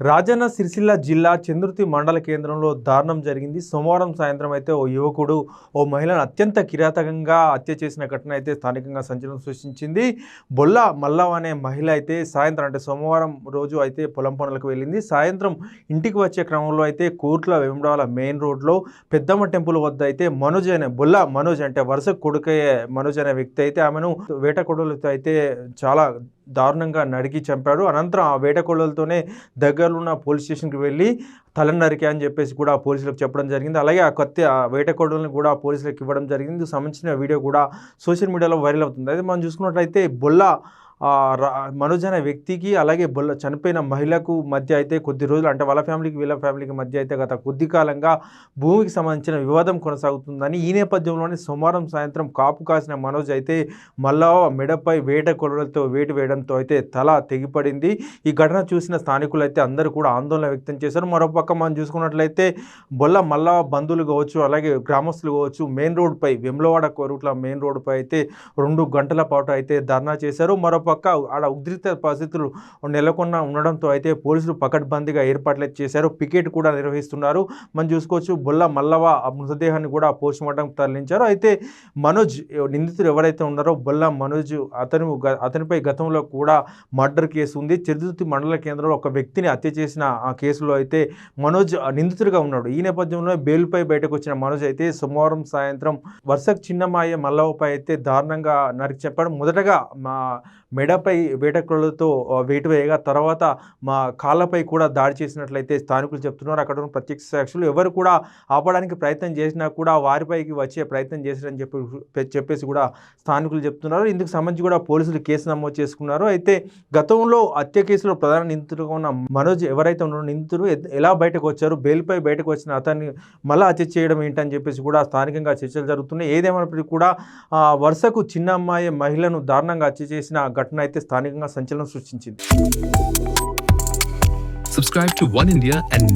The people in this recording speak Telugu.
రాజన్న సిరిసిల్ల జిల్లా చంద్రుతి మండల కేంద్రంలో దారుణం జరిగింది. సోమవారం సాయంత్రం అయితే ఓ యువకుడు ఓ మహిళను అత్యంత కిరాతకంగా హత్య చేసిన ఘటన అయితే స్థానికంగా సంచలనం సృష్టించింది. బొల్ల మల్లవ అనే మహిళ అయితే సాయంత్రం అంటే సోమవారం రోజు అయితే పొలం పనులకు వెళ్ళింది. సాయంత్రం ఇంటికి వచ్చే క్రమంలో అయితే కూర్ల వెంబడాల మెయిన్ రోడ్లో పెద్దమ్మ టెంపుల్ వద్ద అయితే మనోజ్ అనే బొల్ల మనోజ్ అంటే వరుస కొడుకయ్యే మనోజ్ అనే వ్యక్తి అయితే ఆమెను వేటకొడలతో అయితే చాలా దారుణంగా నడికి చంపాడు. అనంతరం ఆ వేటకోళ్ళతోనే దగ్గరలో ఉన్న పోలీస్ స్టేషన్కి వెళ్ళి తల నరికా అని చెప్పేసి కూడా పోలీసులకు చెప్పడం జరిగింది. అలాగే ఆ కొత్త ఆ కూడా పోలీసులకు ఇవ్వడం జరిగింది. సంబంధించిన వీడియో కూడా సోషల్ మీడియాలో వైరల్ అవుతుంది. అయితే మనం చూసుకున్నట్లయితే బొల్ల మనోజ్ అనే వ్యక్తికి అలాగే బొల్ల చనిపోయిన మహిళకు మధ్య అయితే కొద్ది రోజులు అంటే వాళ్ళ ఫ్యామిలీకి వీళ్ళ ఫ్యామిలీకి మధ్య అయితే గత కొద్ది కాలంగా భూమికి సంబంధించిన వివాదం కొనసాగుతుందని ఈ నేపథ్యంలోనే సోమవారం సాయంత్రం కాపు కాసిన మనోజ్ అయితే మళ్ళా మెడపై వేట కొడలతో వేటు వేయడంతో అయితే తల తెగిపడింది. ఈ ఘటన చూసిన స్థానికులు అయితే అందరూ కూడా ఆందోళన వ్యక్తం చేశారు. మరోపక్క మనం చూసుకున్నట్లయితే బొల్ల మళ్ళా బంధువులు కావచ్చు అలాగే గ్రామస్తులు కావచ్చు మెయిన్ రోడ్పై వెమ్లవాడ కోరుట్ల మెయిన్ రోడ్డుపై అయితే రెండు గంటల పాటు అయితే ధర్నా చేశారు. మరోపక్క ఆడ ఉద్రిక్త పరిస్థితులు నెలకొన్న ఉండడంతో అయితే పోలీసులు పకడ్బందీగా ఏర్పాట్లు అయితే చేశారు. పికెట్ కూడా నిర్వహిస్తున్నారు. మనం చూసుకోవచ్చు బొల్ల మల్లవ ఆ మృతదేహాన్ని కూడా పోస్ట్ మార్టం తరలించారు. అయితే మనోజ్ నిందితుడు ఎవరైతే ఉన్నారో బొల్ల మనోజ్ అతను గ- అతనిపై గతంలో కూడా మర్డర్ కేసు ఉంది. చిరుదుర్తి మండల కేంద్రంలో ఒక వ్యక్తిని హత్య చేసిన ఆ కేసులో అయితే మనోజ్ నిందితుడిగా ఉన్నాడు. ఈ నేపథ్యంలో బెయిల్పై బయటకు వచ్చిన మనోజ్ అయితే సోమవారం సాయంత్రం వర్షకు చిన్నమాయ మల్లవపై అయితే దారుణంగా నరికి చెప్పాడు. మొదటగా మా మెడపై వేటకులతో వేటు వేయగా తర్వాత మా కాళ్ళపై కూడా దాడి చేసినట్లయితే స్థానికులు చెప్తున్నారు. అక్కడ ఉన్న ప్రత్యక్ష సాక్షులు ఎవరు కూడా ఆపడానికి ప్రయత్నం చేసినా కూడా వారిపైకి వచ్చే ప్రయత్నం చేశారని చెప్పి చెప్పేసి కూడా స్థానికులు చెప్తున్నారు. ఇందుకు సంబంధించి కూడా పోలీసులు కేసు నమోదు చేసుకున్నారు. అయితే గతంలో హత్య కేసులో ప్రధాన నిందితులుగా ఉన్న మనోజ్ ఎవరైతే ఉన్నారో నిందితులు ఎలా బయటకు వచ్చారు? బెయిల్పై బయటకు వచ్చిన అతన్ని మళ్ళీ హత్య చేయడం ఏంటని చెప్పేసి కూడా స్థానికంగా చర్చలు జరుగుతున్నాయి. ఏదేమైనప్పటికీ కూడా వరుసకు చిన్న అమ్మాయి మహిళను దారుణంగా హత్య చేసిన ఘటన అయితే స్థానికంగా సంచలనం సృష్టించింది. Subscribe one India and